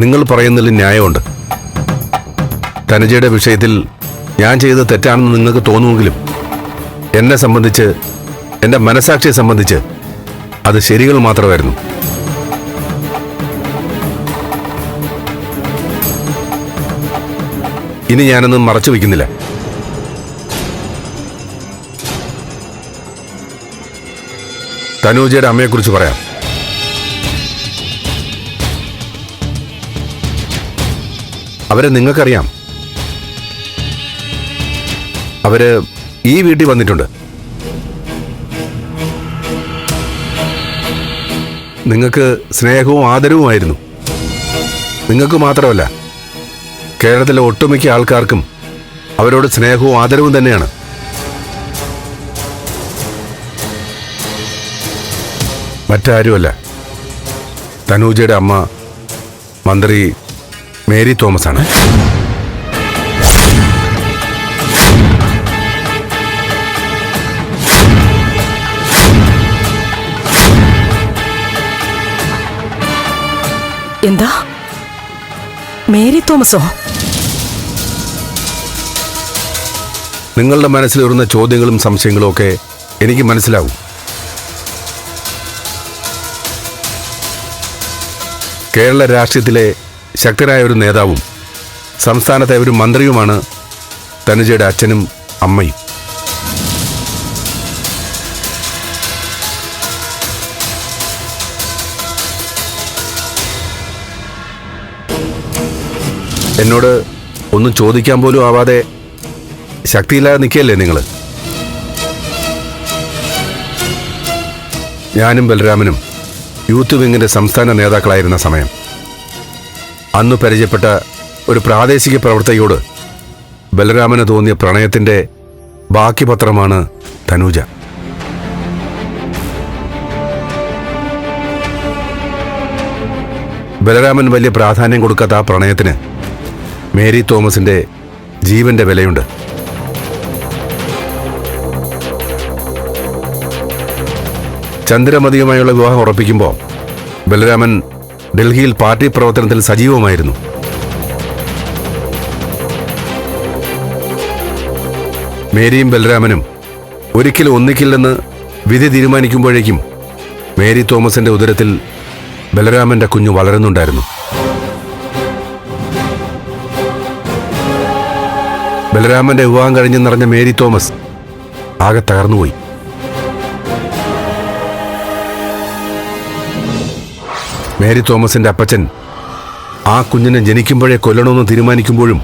നിങ്ങൾ പറയുന്നതിൽ ന്യായമുണ്ട്. തനുജയുടെ വിഷയത്തിൽ ഞാൻ ചെയ്തത് തെറ്റാണെന്ന് നിങ്ങൾക്ക് തോന്നുമെങ്കിലും എന്നെ സംബന്ധിച്ച് എന്റെ മനസാക്ഷിയെ സംബന്ധിച്ച് അത് ശരികൾ മാത്രമായിരുന്നു. ഇനി ഞാനൊന്നും മറച്ചു വയ്ക്കുന്നില്ല. തനൂജയുടെ അമ്മയെക്കുറിച്ച് പറയാം. അവരെ നിങ്ങൾക്കറിയാം. അവർ ഈ വീട്ടിൽ വന്നിട്ടുണ്ട്. നിങ്ങൾക്ക് സ്നേഹവും ആദരവുമായിരുന്നു നിങ്ങൾക്ക് മാത്രമല്ല കേരളത്തിലെ ഒട്ടുമിക്ക ആൾക്കാർക്കും അവരോട് സ്നേഹവും ആദരവും തന്നെയാണ്. മറ്റാരുമല്ല. തനൂജയുടെ അമ്മ മന്ത്രി മേരി തോമസ് ആണ്. എന്താ? മേരി തോമസോ? നിങ്ങളുടെ മനസ്സിൽ വരുന്ന ചോദ്യങ്ങളും സംശയങ്ങളും ഒക്കെ എനിക്ക് മനസ്സിലാവും. കേരള രാഷ്ട്രീയത്തിലെ ശക്തരായ ഒരു നേതാവും സംസ്ഥാനത്തെ ഒരു മന്ത്രിയുമാണ് തനുജയുടെ അച്ഛനും അമ്മയും. എന്നോട് ഒന്നും ചോദിക്കാൻ പോലും ആവാതെ ശക്തിയില്ലാതെ നിൽക്കുകയല്ലേ നിങ്ങൾ ഞാനും ബലരാമനും യൂത്ത് വിങ്ങിന്റെ സംസ്ഥാന നേതാക്കളായിരുന്ന സമയം. അന്ന് പരിചയപ്പെട്ട ഒരു പ്രാദേശിക പ്രവർത്തകയോട് ബലരാമന് തോന്നിയ പ്രണയത്തിന്റെ ബാക്കി പത്രമാണ് തനൂജ. ബലരാമൻ വലിയ പ്രാധാന്യം കൊടുക്കാത്ത ആ പ്രണയത്തിന് മേരി തോമസിന്റെ ജീവന്റെ വിലയുണ്ട്. ചന്ദ്രമതിയുമായുള്ള വിവാഹം ഉറപ്പിക്കുമ്പോൾ ബലരാമൻ ഡൽഹിയിൽ പാർട്ടി പ്രവർത്തനത്തിൽ സജീവമായിരുന്നു. മേരിയും ബലരാമനും ഒരിക്കലും ഒന്നിക്കില്ലെന്ന് വിധി തീരുമാനിക്കുമ്പോഴേക്കും മേരി തോമസിന്റെ ഉദരത്തിൽ ബലരാമന്റെ കുഞ്ഞു വളരുന്നുണ്ടായിരുന്നു. ബലരാമന്റെ വിവാഹം കഴിഞ്ഞു നിറഞ്ഞ മേരി തോമസ് ആകെ തകർന്നുപോയി. മേരി തോമസിന്റെ അപ്പച്ചൻ ആ കുഞ്ഞിനെ ജനിക്കുമ്പോഴേ കൊല്ലണമെന്ന് തീരുമാനിക്കുമ്പോഴും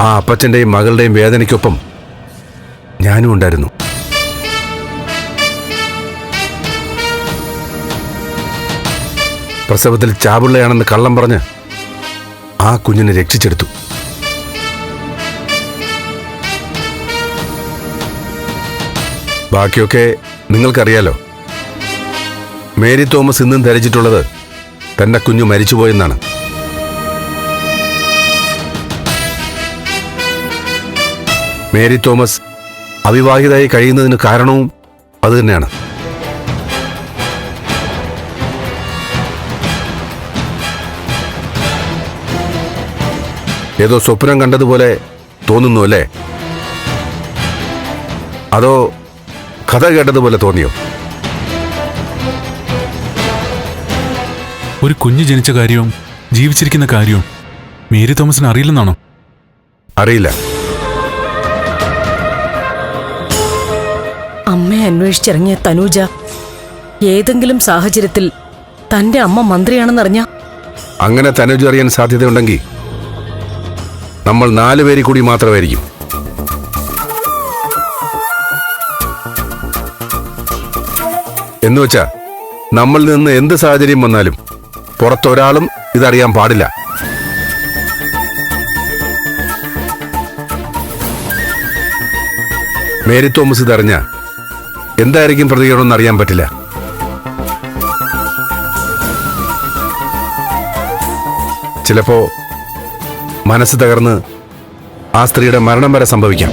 ആ അപ്പച്ചന്റെയും മകളുടെയും വേദനയ്ക്കൊപ്പം ഞാനും ഉണ്ടായിരുന്നു. പ്രസവത്തിൽ ചാവുള്ളയാണെന്ന് കള്ളം പറഞ്ഞ് ആ കുഞ്ഞിനെ രക്ഷിച്ചെടുത്തു. ബാക്കിയൊക്കെ നിങ്ങൾക്കറിയാലോ. മേരി തോമസ് ഇന്നും ധരിച്ചിട്ടുള്ളത് തന്റെ കുഞ്ഞു മരിച്ചുപോയെന്നാണ്. മേരി തോമസ് അവിവാഹിതയായി കഴിയുന്നതിന് കാരണവും അതുതന്നെയാണ് ഏതോ സ്വപ്നം കണ്ടതുപോലെ തോന്നുന്നു അല്ലേ? അതോ കഥ കേട്ടതുപോലെ തോന്നിയോ? ഒരു കുഞ്ഞു ജനിച്ച കാര്യവും ജീവിച്ചിരിക്കുന്ന കാര്യവും മേരി തോമസിന് അറിയില്ലെന്നാണോ? അറിയില്ല. അമ്മയെ അന്വേഷിച്ചിറങ്ങിയ തനൂജ ഏതെങ്കിലും സാഹചര്യത്തിൽ തന്റെ അമ്മ മന്ത്രിയാണെന്നറിഞ്ഞ? അങ്ങനെ തനൂജ അറിയാൻ സാധ്യതയുണ്ടെങ്കിൽ നമ്മൾ നാലു പേരിൽ കൂടി മാത്രമായിരിക്കും. എന്നുവെച്ചാ നമ്മളിൽ നിന്ന് എന്ത് സാഹചര്യം വന്നാലും പുറത്തൊരാളും ഇതറിയാൻ പാടില്ല. മേരി തോമസ് ഇതറിഞ്ഞ എന്തായിരിക്കും പ്രതികരണം അറിയാൻ പറ്റില്ല. ചിലപ്പോ മനസ്സ് തകർന്ന് ആ സ്ത്രീയുടെ മരണം വരെ സംഭവിക്കാം.